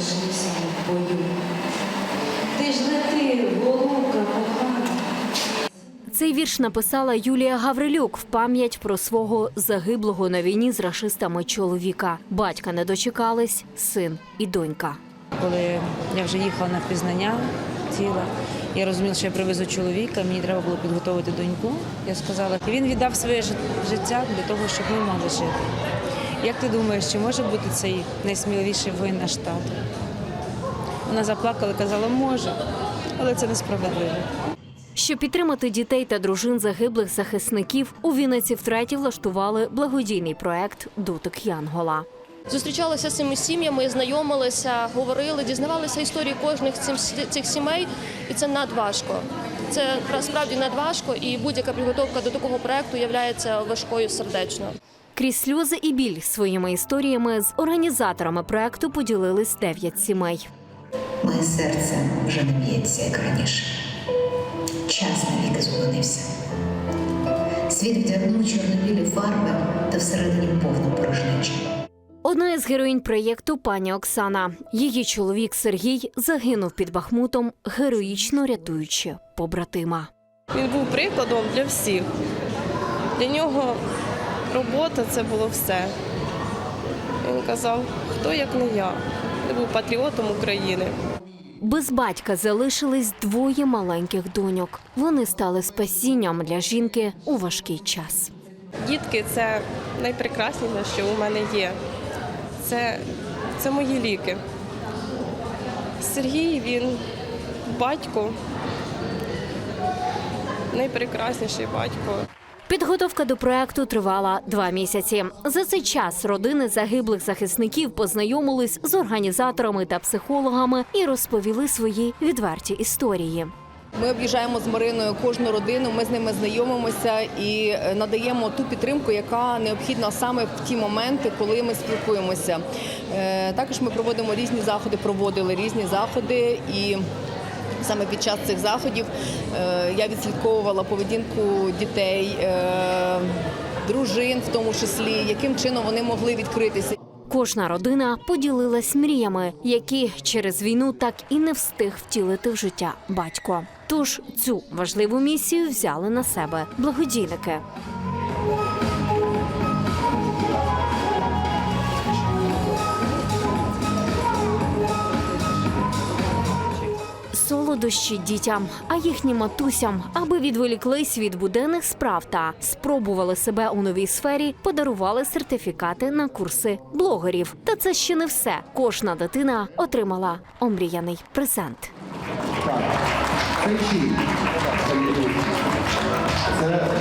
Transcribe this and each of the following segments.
залишився в бою. Ти ж не ти, голубка кохана. Цей вірш написала Юлія Гаврилюк в пам'ять про свого загиблого на війні з рашистами чоловіка. Батька не дочекались, син і донька. Коли я вже їхала на пізнання тіла, я розуміла, що я привезу чоловіка, мені треба було підготувати доньку. Я сказала, і він віддав своє жит- життя для того, щоб ми могли жити. Як ти думаєш, чи може бути цей найсміливіший воїн наш тато? Вона заплакала і казала, може, але це несправедливо. Щоб підтримати дітей та дружин загиблих захисників, у Вінниці втретє влаштували благодійний проект Дотик Янгола. Зустрічалися з цими сім'ями, знайомилися, говорили, дізнавалися історії кожних цих сімей, і це надважко. Це справді надважко, і будь-яка підготовка до такого проекту є важкою сердечно. Крізь сльози і біль своїми історіями з організаторами проекту поділились дев'ять сімей. Моє серце вже не б'ється, як раніше. Час навіки зупинився. Світ вдягнув чорно-білі фарби та всередині повну порожнечу. Одна із героїнь проєкту пані Оксана. Її чоловік Сергій загинув під Бахмутом, героїчно рятуючи побратима. Він був прикладом для всіх. Для нього робота це було все. Він казав, хто як не я. Він був патріотом України. Без батька залишились двоє маленьких доньок. Вони стали спасінням для жінки у важкий час. Дітки це найпрекрасніше, що у мене є. Це, це мої ліки. Сергій він батько, найпрекрасніший батько. Підготовка до проекту тривала два місяці. За цей час родини загиблих захисників познайомились з організаторами та психологами і розповіли свої відверті історії. Ми об'їжджаємо з Мариною кожну родину. Ми з ними знайомимося і е, надаємо ту підтримку, яка необхідна саме в ті моменти, коли ми спілкуємося. Е, Також ми проводимо різні заходи, проводили різні заходи і. Саме під час цих заходів е, я відслідковувала поведінку дітей, е, дружин, в тому числі, яким чином вони могли відкритися. Кожна родина поділилась мріями, які через війну так і не встиг втілити в життя батько. Тож цю важливу місію взяли на себе благодійники. Солодощі дітям, а їхнім матусям, аби відволіклись від буденних справ та спробували себе у новій сфері, подарували сертифікати на курси блогерів. Та це ще не все. Кожна дитина отримала омріяний презент. Це?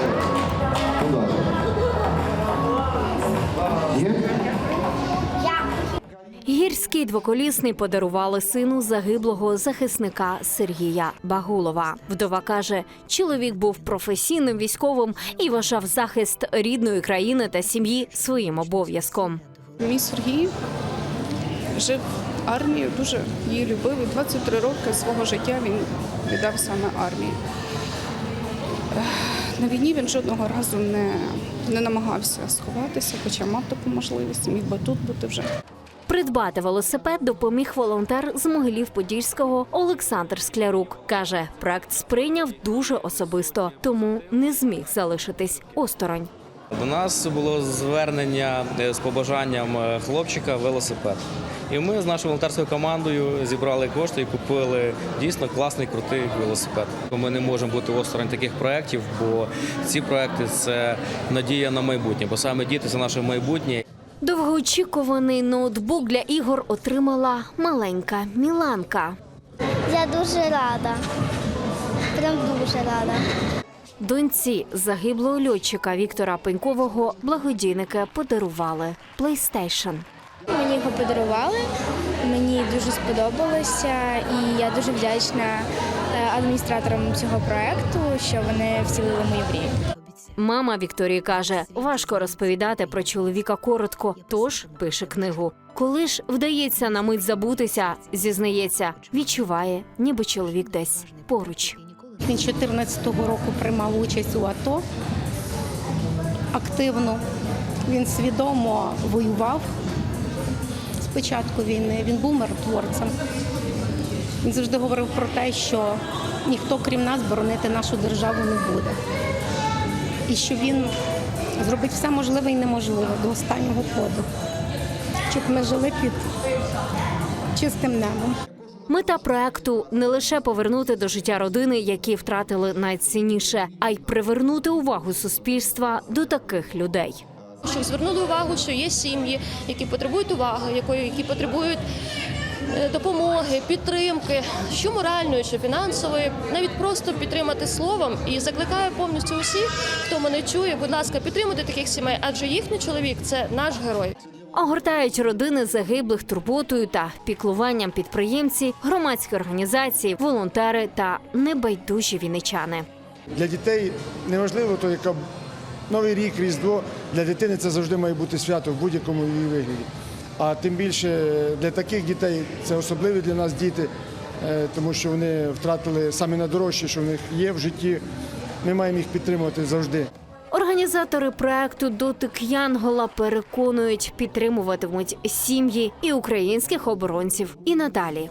Гірський двоколісний подарували сину загиблого захисника Сергія Багулова. Вдова каже, чоловік був професійним військовим і вважав захист рідної країни та сім'ї своїм обов'язком. Мій Сергій жив армією, дуже її любив. І 23 роки свого життя він віддав саме армії. На війні він жодного разу не, не намагався сховатися, хоча мав таку можливість, міг би тут бути вже. Придбати велосипед допоміг волонтер з Могилів-Подільського Олександр Склярук. Каже, проект сприйняв дуже особисто, тому не зміг залишитись осторонь. До нас було звернення е, з побажанням е, хлопчика велосипед. І ми з нашою волонтерською командою зібрали кошти і купили дійсно класний крутий велосипед. Ми не можемо бути осторонь таких проєктів, бо ці проекти це надія на майбутнє, бо саме діти це наше майбутнє. Довгоочікуваний ноутбук для ігор отримала маленька Міланка. Я дуже рада. Прям дуже рада. Доньці загиблого льотчика Віктора Пенькового благодійники подарували PlayStation. Мені його подарували. Мені дуже сподобалося, і я дуже вдячна е, адміністраторам цього проекту, що вони втілили мою мрію. Мама Вікторії каже, важко розповідати про чоловіка коротко, тож пише книгу. Коли ж вдається на мить забутися, зізнається, відчуває, ніби чоловік десь поруч. Він 14-го року приймав участь у АТО активно. Він свідомо воював. початку війни. Він був миротворцем. Він завжди говорив про те, що ніхто крім нас боронити нашу державу не буде. І що він зробить все можливе і неможливе до останнього подиху, щоб ми жили під чистим небом. Мета проекту не лише повернути до життя родини, які втратили найцінніше, а й привернути увагу суспільства до таких людей. Щоб звернули увагу, що є сім'ї, які потребують уваги, якої- які потребують допомоги, підтримки, що моральної, що фінансової, навіть просто підтримати словом і закликаю повністю усіх, хто мене чує, будь ласка, підтримуйте таких сімей, адже їхній чоловік це наш герой. Огортають родини загиблих турботою та піклуванням підприємці, громадські організації, волонтери та небайдужі віничани. Для дітей неважливо, то яка новий рік, різдво для дитини це завжди має бути свято в будь-якому її вигляді. А тим більше для таких дітей це особливі для нас діти, е, тому що вони втратили саме найдорожче, що в них є в житті. Ми маємо їх підтримувати завжди. Організатори проекту Дотик Янгола переконують, підтримуватимуть сім'ї і українських оборонців і надалі.